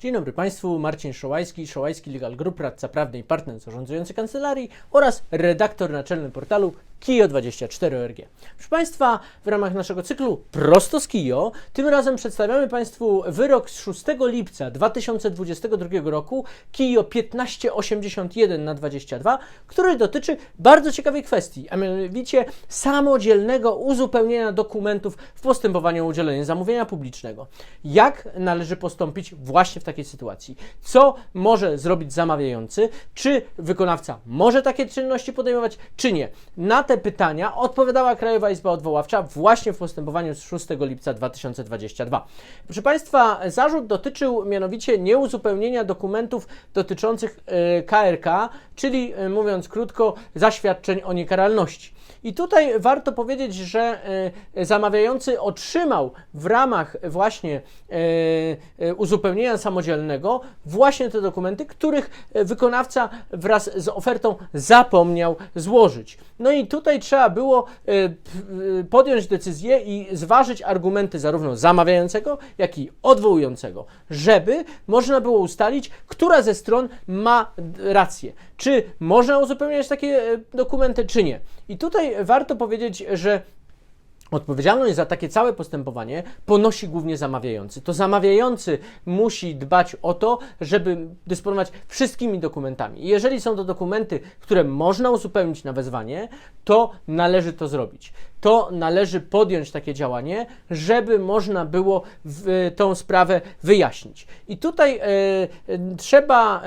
Dzień dobry Państwu, Marcin Szołajski, Szołajski Legal Group, radca prawny i partner zarządzający kancelarii oraz redaktor naczelny portalu KIO24ORG. Proszę Państwa, w ramach naszego cyklu Prosto z KIO, tym razem przedstawiamy Państwu wyrok z 6 lipca 2022 roku KIO 1581 na 22, który dotyczy bardzo ciekawej kwestii, a mianowicie samodzielnego uzupełnienia dokumentów w postępowaniu o udzielenie zamówienia publicznego. Jak należy postąpić właśnie w takiej sytuacji? Co może zrobić zamawiający? Czy wykonawca może takie czynności podejmować, czy nie? Na te pytania odpowiadała Krajowa Izba Odwoławcza właśnie w postępowaniu z 6 lipca 2022. Proszę Państwa, zarzut dotyczył mianowicie nieuzupełnienia dokumentów dotyczących KRK, czyli e, mówiąc krótko, zaświadczeń o niekaralności. I tutaj warto powiedzieć, że e, zamawiający otrzymał w ramach właśnie uzupełnienia samodzielnego właśnie te dokumenty, których wykonawca wraz z ofertą zapomniał złożyć. No i tutaj trzeba było e, e, podjąć decyzję i zważyć argumenty zarówno zamawiającego, jak i odwołującego, żeby można było ustalić, która ze stron ma rację. Czy można uzupełniać takie e, dokumenty, czy nie. I tutaj warto powiedzieć, że Odpowiedzialność za takie całe postępowanie ponosi głównie zamawiający. To zamawiający musi dbać o to, żeby dysponować wszystkimi dokumentami. Jeżeli są to dokumenty, które można uzupełnić na wezwanie, to należy to zrobić. To należy podjąć takie działanie, żeby można było w, tą sprawę wyjaśnić. I tutaj e, e, trzeba, e,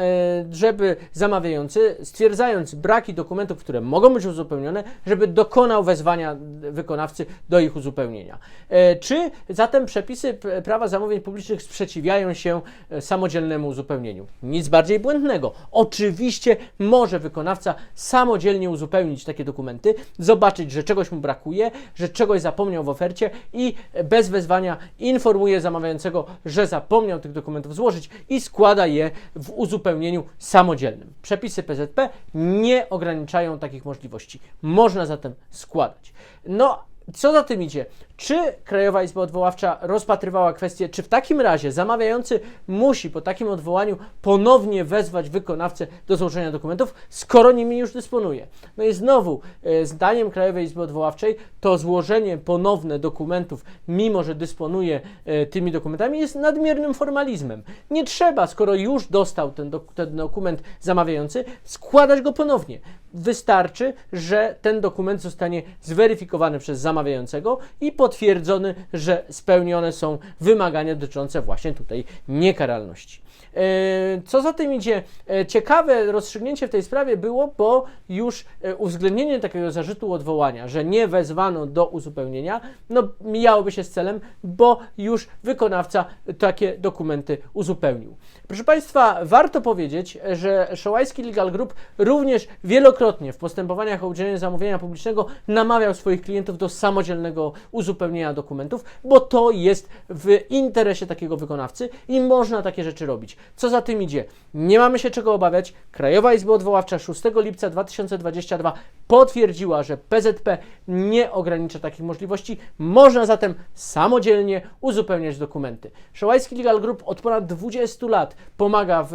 żeby zamawiający, stwierdzając braki dokumentów, które mogą być uzupełnione, żeby dokonał wezwania wykonawcy do ich uzupełnienia. E, Czy zatem przepisy prawa zamówień publicznych sprzeciwiają się e, samodzielnemu uzupełnieniu? Nic bardziej błędnego. Oczywiście może wykonawca samodzielnie uzupełnić takie dokumenty, zobaczyć, że czegoś mu brakuje, że czegoś zapomniał w ofercie i bez wezwania informuje zamawiającego, że zapomniał tych dokumentów złożyć i składa je w uzupełnieniu samodzielnym. Przepisy PZP nie ograniczają takich możliwości. Można zatem składać. No, co za tym idzie? Czy Krajowa Izba Odwoławcza rozpatrywała kwestię, czy w takim razie zamawiający musi po takim odwołaniu ponownie wezwać wykonawcę do złożenia dokumentów, skoro nimi już dysponuje? No i znowu, e, zdaniem Krajowej Izby Odwoławczej, to złożenie ponowne dokumentów, mimo że dysponuje e, tymi dokumentami, jest nadmiernym formalizmem. Nie trzeba, skoro już dostał ten, ten dokument zamawiający, składać go ponownie. Wystarczy, że ten dokument zostanie zweryfikowany przez zamawiającego i potwierdzony, że spełnione są wymagania dotyczące właśnie tutaj niekaralności. E, Co za tym idzie, e, ciekawe rozstrzygnięcie w tej sprawie było, bo już e, uwzględnienie takiego zarzutu odwołania, że nie wezwano do uzupełnienia, no mijałoby się z celem, bo już wykonawca takie dokumenty uzupełnił. Proszę Państwa, warto powiedzieć, że Szołajski Legal Group również wielokrotnie w postępowaniach o udzielenie zamówienia publicznego namawiał swoich klientów do samodzielnego uzupełnienia dokumentów, bo to jest w interesie takiego wykonawcy i można takie rzeczy robić. Co za tym idzie? Nie mamy się czego obawiać. Krajowa Izba Odwoławcza 6 lipca 2022 potwierdziła, że PZP nie ogranicza takich możliwości. Można zatem samodzielnie uzupełniać dokumenty. Szołajski Legal Group od ponad 20 lat pomaga w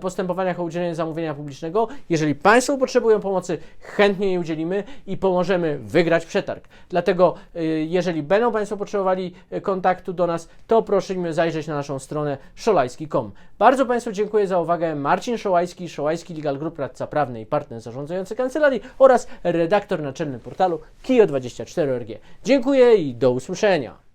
postępowaniach o udzielenie zamówienia publicznego. Jeżeli Państwo potrzebują pomocy, chętnie jej udzielimy i pomożemy wygrać przetarg. Dlatego, y, jeżeli będą Państwo potrzebowali y, kontaktu do nas, to prosimy zajrzeć na naszą stronę szolajski.com. Bardzo Państwu dziękuję za uwagę. Marcin Szołajski, Szołajski Legal Group, radca prawny i partner zarządzający kancelarii oraz redaktor naczelny portalu KIO24ORG. Dziękuję i do usłyszenia.